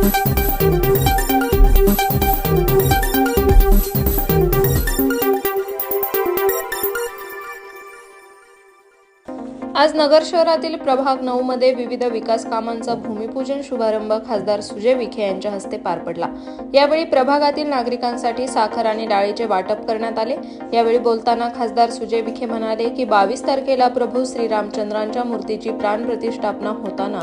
आज नगर शहरातील प्रभाग नऊ मध्ये विविध विकास कामांचा भूमिपूजन शुभारंभ खासदार सुजय विखे यांच्या हस्ते पार पडला. यावेळी प्रभागातील नागरिकांसाठी साखर आणि डाळीचे वाटप करण्यात आले. यावेळी बोलताना खासदार सुजय विखे म्हणाले की बावीस तारखेला प्रभू श्रीरामचंद्रांच्या मूर्तीची प्राण प्रतिष्ठापना होताना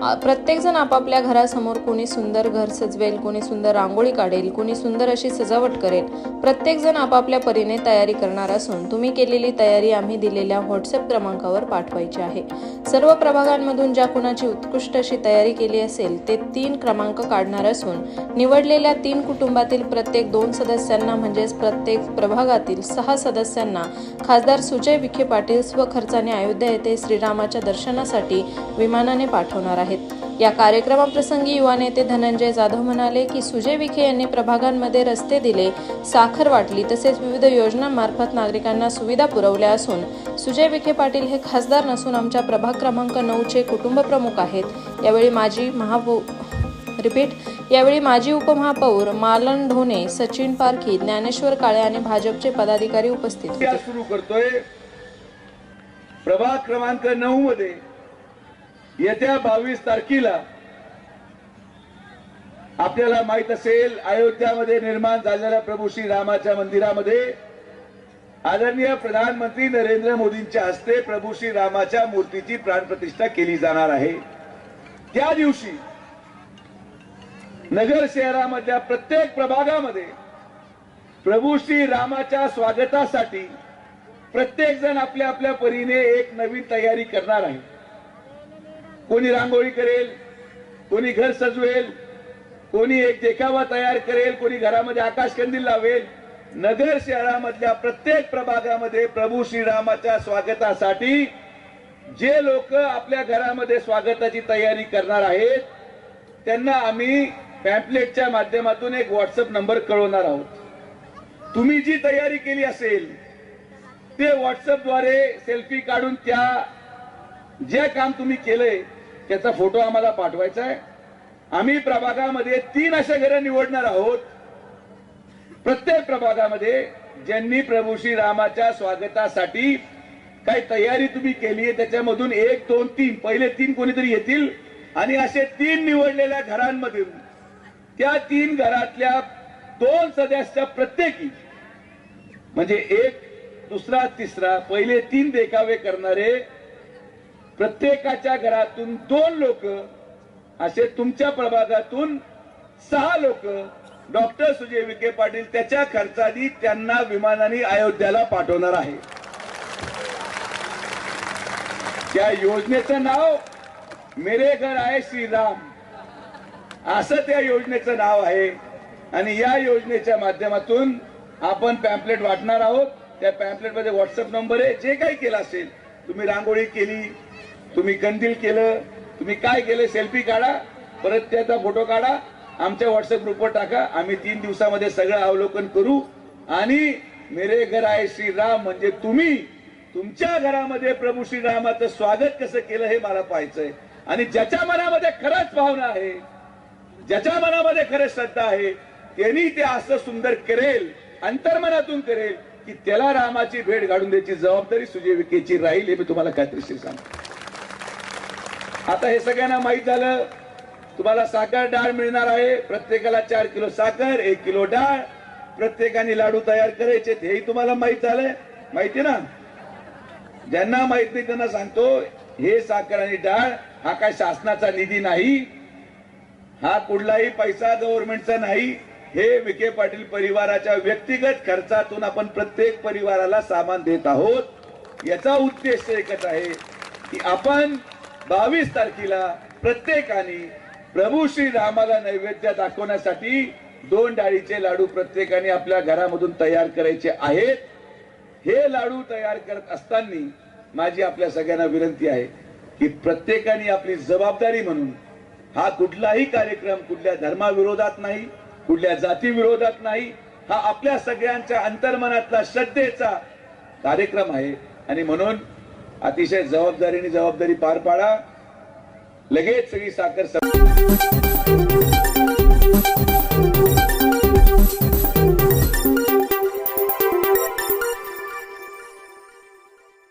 प्रत्येकजण आपापल्या घरासमोर कोणी सुंदर घर सजवेल कोणी सुंदर रांगोळी काढेल कोणी सुंदर अशी सजावट करेल. प्रत्येकजण आपापल्या परीने तयारी करणार असून तुम्ही केलेली तयारी आम्ही दिलेल्या व्हॉट्सअप क्रमांकावर पाठवायची आहे. सर्व प्रभागांमधून ज्या कुणाची उत्कृष्ट अशी तयारी केली असेल ते तीन क्रमांक काढणार असून निवडलेल्या तीन कुटुंबातील प्रत्येक दोन सदस्यांना म्हणजेच प्रत्येक प्रभागातील सहा सदस्यांना खासदार सुजय विखे पाटील स्वखर्चाने अयोध्या येथे श्रीरामाच्या दर्शनासाठी विमानाने पाठवणार आहे. आहेत. या कार्यक्रमाप्रसंगी युवा नेते धनंजय जाधव म्हणाले की सुजय विखे यांनी प्रभागांमध्ये रस्ते दिले साखर वाटली तसेच विविध योजनांमार्फत नागरिकांना सुविधा पुरवल्या असून सुजय विखे पाटील हे खासदार नसून आमच्या प्रभाग क्रमांक नऊचे कुटुंब प्रमुख आहेत. यावेळी माजी महापौ रिपीट यावेळी माजी उपमहापौर मालन ढोणे सचिन पारखी ज्ञानेश्वर काळे आणि भाजपचे पदाधिकारी उपस्थित होते. सुरू करतोय. प्रभाग क्रमांक नऊ मध्ये येत्या बावीस तारखेला आपल्याला माहीत असेल अयोध्यामध्ये निर्माण झालेल्या प्रभू श्री रामाच्या मंदिरामध्ये आदरणीय प्रधानमंत्री नरेंद्र मोदींच्या हस्ते प्रभू श्री रामाच्या मूर्तीची प्राणप्रतिष्ठा केली जाणार आहे. त्या दिवशी नगर शहरामधल्या प्रत्येक प्रभागामध्ये प्रभू श्री रामाच्या स्वागतासाठी प्रत्येक जण आपल्या आपल्या परीने एक नवीन तयारी करणार आहे. कोणी रांगोळी करेल कोणी घर सजवेल कोणी एक देखावा तयार करेल कोणी घरामध्ये आकाश कंदील लावेल. नगर शहरामधल्या प्रत्येक प्रभागामध्ये प्रभू श्रीरामाच्या स्वागतासाठी जे लोक आपल्या घरामध्ये स्वागताची तयारी करणार आहेत त्यांना आम्ही पॅम्पलेटच्या माध्यमातून एक व्हॉट्सअप नंबर कळवणार आहोत. तुम्ही जी तयारी केली असेल ते व्हॉट्सअपद्वारे सेल्फी काढून त्या जे काम तुम्ही केलंय त्याचा फोटो आम्हाला पाठवायचा आहे. आम्ही प्रभागामध्ये तीन अशा घरं निवडणार आहोत. प्रत्येक प्रभागामध्ये ज्यांनी प्रभू श्री रामाच्या स्वागतासाठी काही तयारी तुम्ही केली आहे त्याच्यामधून एक दोन तीन पहिले तीन कोणीतरी येतील आणि असे तीन निवडलेल्या घरांमधून त्या तीन घरातल्या दोन सदस्य प्रत्येकी म्हणजे एक दुसरा तिसरा पहिले तीन देखावे करणारे प्रत्येकाच्या घरातून दोन लोक असे तुमच्या प्रभागातून सहा लोक डॉक्टर सुजय विखे पाटील त्याच्या खर्चानी त्यांना विमानाने अयोध्याला पाठवणार आहे. त्या योजनेचं नाव मेरे घर आहे श्रीराम. असं त्या योजनेचं नाव आहे. आणि या योजनेच्या माध्यमातून आपण पॅम्पलेट वाटणार आहोत. त्या पॅम्पलेटमध्ये व्हॉट्सअप नंबर आहे. जे काही केलं असेल तुम्ही रांगोळी केली तुम्ही कंदील केलं तुम्ही काय केलं सेल्फी काढा परत त्याचा फोटो काढा आमच्या व्हॉट्सअप ग्रुपवर टाका आम्ही तीन दिवसामध्ये सगळं अवलोकन करू. आणि मेरे घर आहे श्रीराम म्हणजे तुम्ही तुमच्या घरामध्ये प्रभू श्रीरामाचं स्वागत कसं केलं हे मला पाहायचंय. आणि ज्याच्या मनामध्ये खरंच भावना आहे ज्याच्या मनामध्ये खरंच श्रद्धा आहे त्यांनी ते असं सुंदर करेल अंतर्मनातून करेल की त्याला रामाची भेट घालून द्यायची जबाबदारी सुजीविकेची राहील हे मी तुम्हाला खात्रीशीर सांगतो. आता हे सगळ्यांना माहीत झालं. तुम्हाला साखर डाळ मिळणार आहे. प्रत्येकाला चार किलो साखर एक किलो डाळ. प्रत्येकाने लाडू तयार करायचे हेही तुम्हाला माहीत झालंय. माहिती ना? ज्यांना माहीत नाही त्यांना सांगतो हे साखर आणि डाळ हा काय शासनाचा निधी नाही. हा कुठलाही पैसा गव्हर्नमेंटचा नाही. हे विखे पाटील परिवाराच्या व्यक्तिगत खर्चातून आपण प्रत्येक परिवाराला सामान देत आहोत. याचा उद्देश एकच आहे की आपण बावीस तारखेला प्रत्येकाने प्रभू श्री रामाला नैवेद्य दाखवण्यासाठी दोन डाळीचे लाडू प्रत्येकाने आपल्या घरामधून तयार करायचे आहेत. हे लाडू तयार करत असताना माझी आपल्या सगळ्यांना विनंती आहे की प्रत्येकाने आपली जबाबदारी म्हणून हा कुठलाही कार्यक्रम कुठल्या धर्माविरोधात नाही कुठल्या जातीविरोधात नाही हा आपल्या सगळ्यांच्या अंतर्मनातला श्रद्धेचा कार्यक्रम आहे. आणि म्हणून अतिशय जबाबदारीने जबाबदारी पार पाडा. लगेच सगळी साखर सं-